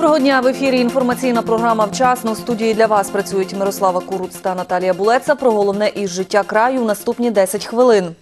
Доброго дня в ефірі. Інформаційна програма вчасно в студії для вас працюють Мирослава Куруц та Наталія Булеца. Про головне із життя краю в наступні 10 хвилин.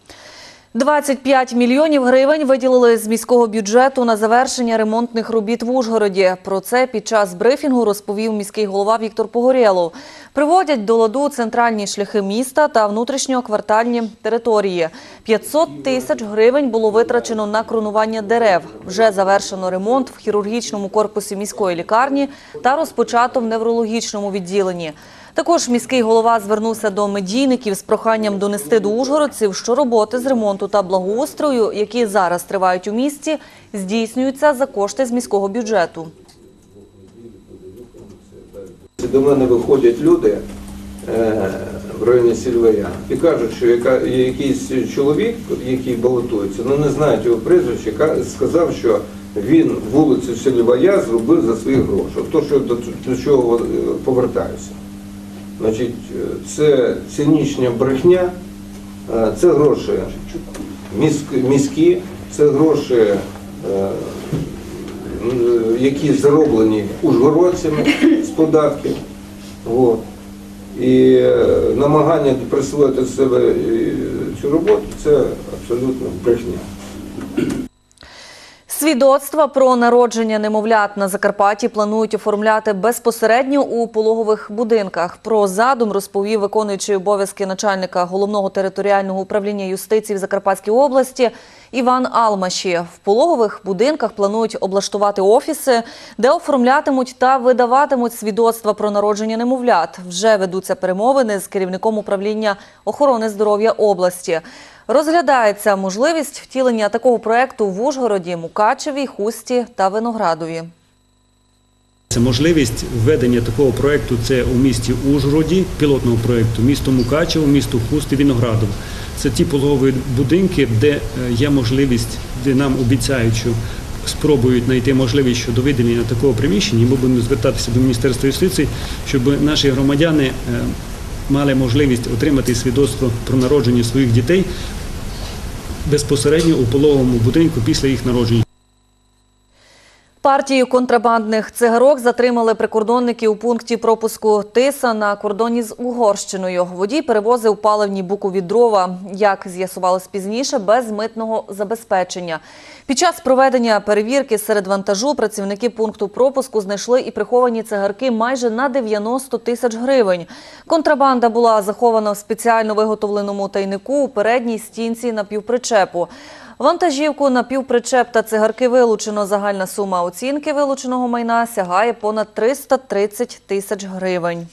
25 мільйонів гривень виділили з міського бюджету на завершення ремонтних робіт в Ужгороді. Про це під час брифінгу розповів міський голова Віктор Погорєлов. Приводять до ладу центральні шляхи міста та внутрішньоквартальні території. 500 тисяч гривень було витрачено на кронування дерев. Вже завершено ремонт в хірургічному корпусі міської лікарні та розпочато в неврологічному відділенні. Також міський голова звернувся до медійників з проханням донести до ужгородців, що роботи з ремонту та благоустрою, які зараз тривають у місті, здійснюються за кошти з міського бюджету. До мене виходять люди е, в районі Сільвея і кажуть, що яка, якийсь чоловік, який балотується, ну не знають його прізвище, ка- сказав, що він вулицю Сільвея зробив за свої гроші. То, що до, чого повертаюся. Значить, е, це цинічна брехня, е, це гроші міськ- міські, це гроші. е, які зароблені ужгородцями з податків. От. І намагання присвоїти себе цю роботу це абсолютно брехня. Свідоцтва про народження немовлят на Закарпатті планують оформляти безпосередньо у пологових будинках. Про задум розповів виконуючий обов'язки начальника головного територіального управління юстиції в Закарпатській області Іван Алмаші. В пологових будинках планують облаштувати офіси, де оформлятимуть та видаватимуть свідоцтва про народження немовлят. Вже ведуться перемовини з керівником управління охорони здоров'я області. Розглядається можливість втілення такого проекту в Ужгороді, Мукачеві, Хусті та Виноградові. Це можливість введення такого проєкту це у місті Ужгороді, пілотного проєкту, місто Мукачево, місто Хуст і Це ті пологові будинки, де е, є можливість, де нам обіцяють, що спробують знайти можливість щодо виділення такого приміщення. Ми будемо звертатися до Міністерства юстиції, щоб наші громадяни е, мали можливість отримати свідоцтво про народження своїх дітей безпосередньо у пологовому будинку після їх народження. Партію контрабандних цигарок затримали прикордонники у пункті пропуску Тиса на кордоні з Угорщиною. Водій перевозив паливні букові дрова, як з'ясувалось пізніше, без митного забезпечення. Під час проведення перевірки серед вантажу працівники пункту пропуску знайшли і приховані цигарки майже на 90 тисяч гривень. Контрабанда була захована в спеціально виготовленому тайнику у передній стінці напівпричепу. Вантажівку, напівпричеп та цигарки вилучено. Загальна сума оцінки вилученого майна сягає понад 330 тисяч гривень.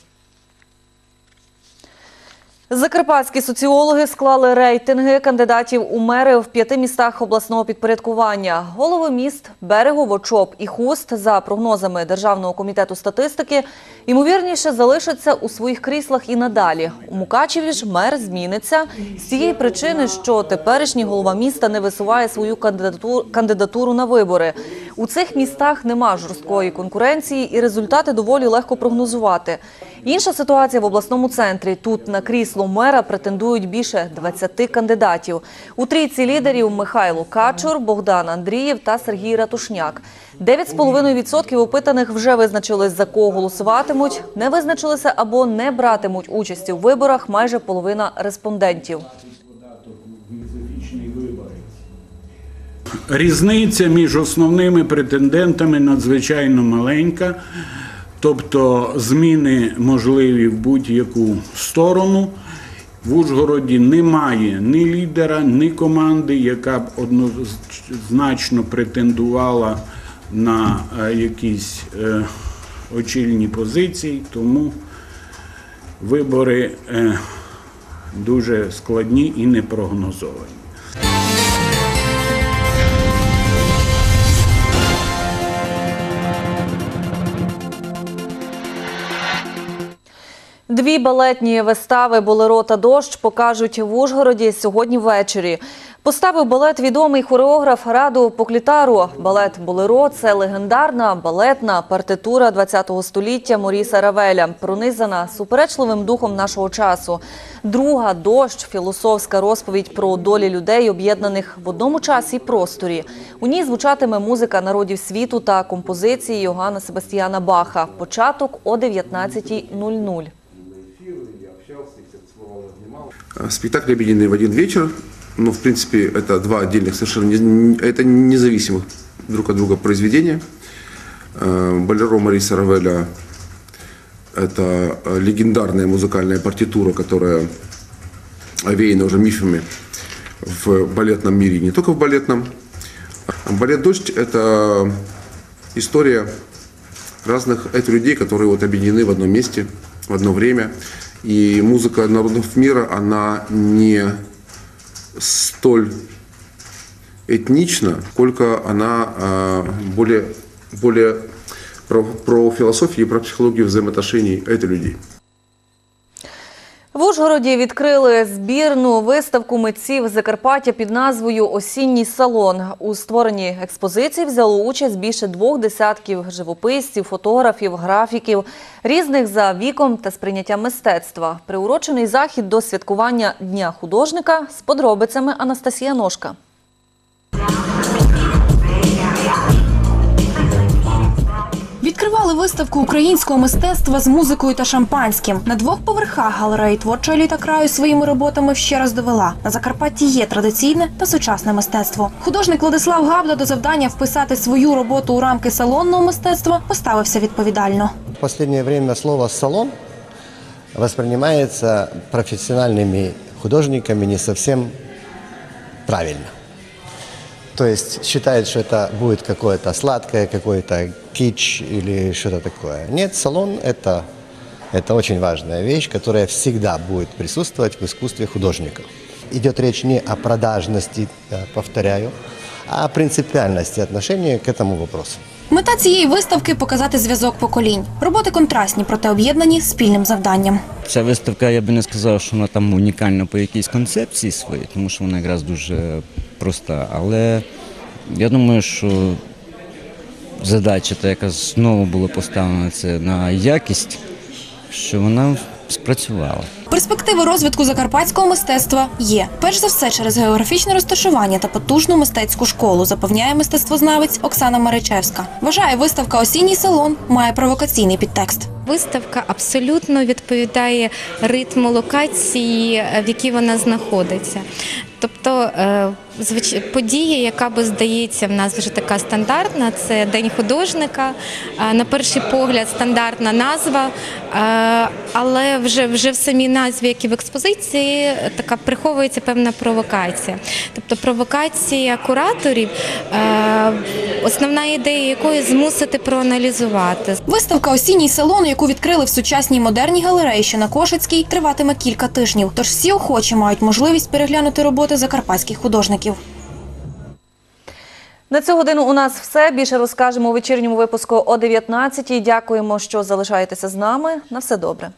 Закарпатські соціологи склали рейтинги кандидатів у мери в п'яти містах обласного підпорядкування. Голови міст Берегово, Чоп і Хуст, за прогнозами Державного комітету статистики, ймовірніше залишаться у своїх кріслах і надалі. У Мукачеві ж мер зміниться з цієї причини, що теперішній голова міста не висуває свою кандидату- кандидатуру на вибори. У цих містах нема жорсткої конкуренції і результати доволі легко прогнозувати. Інша ситуація в обласному центрі. Тут на крісло мера претендують більше 20 кандидатів. У трійці лідерів Михайло Качур, Богдан Андрієв та Сергій Ратушняк. 9,5% опитаних вже визначились, за кого голосуватимуть, не визначилися або не братимуть участі у виборах майже половина респондентів. Різниця між основними претендентами надзвичайно маленька, тобто зміни можливі в будь-яку сторону. В Ужгороді немає ні лідера, ні команди, яка б однозначно претендувала на е, якісь е, очільні позиції, тому вибори е, дуже складні і непрогнозовані. Дві балетні вистави «Болеро» та «Дощ» покажуть в Ужгороді сьогодні ввечері. Поставив балет відомий хореограф Раду Поклітару. Балет «Болеро» – це легендарна балетна партитура ХХ століття Моріса Равеля, пронизана суперечливим духом нашого часу. Друга «Дощ» – філософська розповідь про долі людей, об'єднаних в одному часі просторі. У ній звучатиме музика народів світу та композиції Йоганна Себастьяна Баха. Початок о 19.00. Спектакли объединены в один вечер. Ну, в принципе, это два отдельных совершенно не- это независимых друг от друга произведения. Э, Болеро Мариса Равеля – это легендарная музыкальная партитура, которая овеяна уже мифами в балетном мире, не только в балетном. Балет «Дождь» – это история разных это людей, которые вот объединены в одном месте, в одно время. И музыка народов мира, она не столь этнична, сколько она а, более, более про, про философию и про психологию взаимоотношений это людей. В Ужгороді відкрили збірну виставку митців Закарпаття під назвою Осінній салон. У створенні експозиції взяло участь більше двох десятків живописців, фотографів, графіків, різних за віком та сприйняттям мистецтва. Приурочений захід до святкування Дня художника з подробицями Анастасія Ножка. Відкривали виставку українського мистецтва з музикою та шампанським. На двох поверхах галереї творча еліта краю своїми роботами ще раз довела. На Закарпатті є традиційне та сучасне мистецтво. Художник Владислав Габда до завдання вписати свою роботу у рамки салонного мистецтва поставився відповідально. В последнее время слово «салон» воспринимается профессиональными художниками не совсем правильно. То есть считают, что это будет какое-то сладкое, какой-то кич или что-то такое. Нет, салон это, это очень важная вещь, которая всегда будет присутствовать в искусстве художников. Идет речь не о продажности, я повторяю, а о принципиальности отношения к этому вопросу. Мета цієї виставки показати зв'язок поколінь. Роботи контрастні, проте об'єднані спільним завданням. Ця виставка, я би не сказав, що вона там унікальна по якійсь концепції своїй, тому що вона якраз дуже проста. Але я думаю, що задача, та яка знову була поставлена це на якість, що вона спрацювала. Перспективи розвитку закарпатського мистецтва є. Перш за все через географічне розташування та потужну мистецьку школу, запевняє мистецтвознавець Оксана Маричевська. Вважає, виставка Осінній салон має провокаційний підтекст. Виставка абсолютно відповідає ритму локації, в якій вона знаходиться. Тобто е, подія, яка би здається в нас вже така стандартна, це День художника. На перший погляд стандартна назва, але вже, вже в самій назві, як і в експозиції, така приховується певна провокація. Тобто провокація кураторів, основна ідея якої змусити проаналізувати, Виставка Осінній салон, яку відкрили в сучасній модерній галереї, що на Кошицькій, триватиме кілька тижнів. Тож всі охочі мають можливість переглянути роботи закарпатських художників. На цю годину у нас все. Більше розкажемо у вечірньому випуску о 19-й. Дякуємо, що залишаєтеся з нами. На все добре.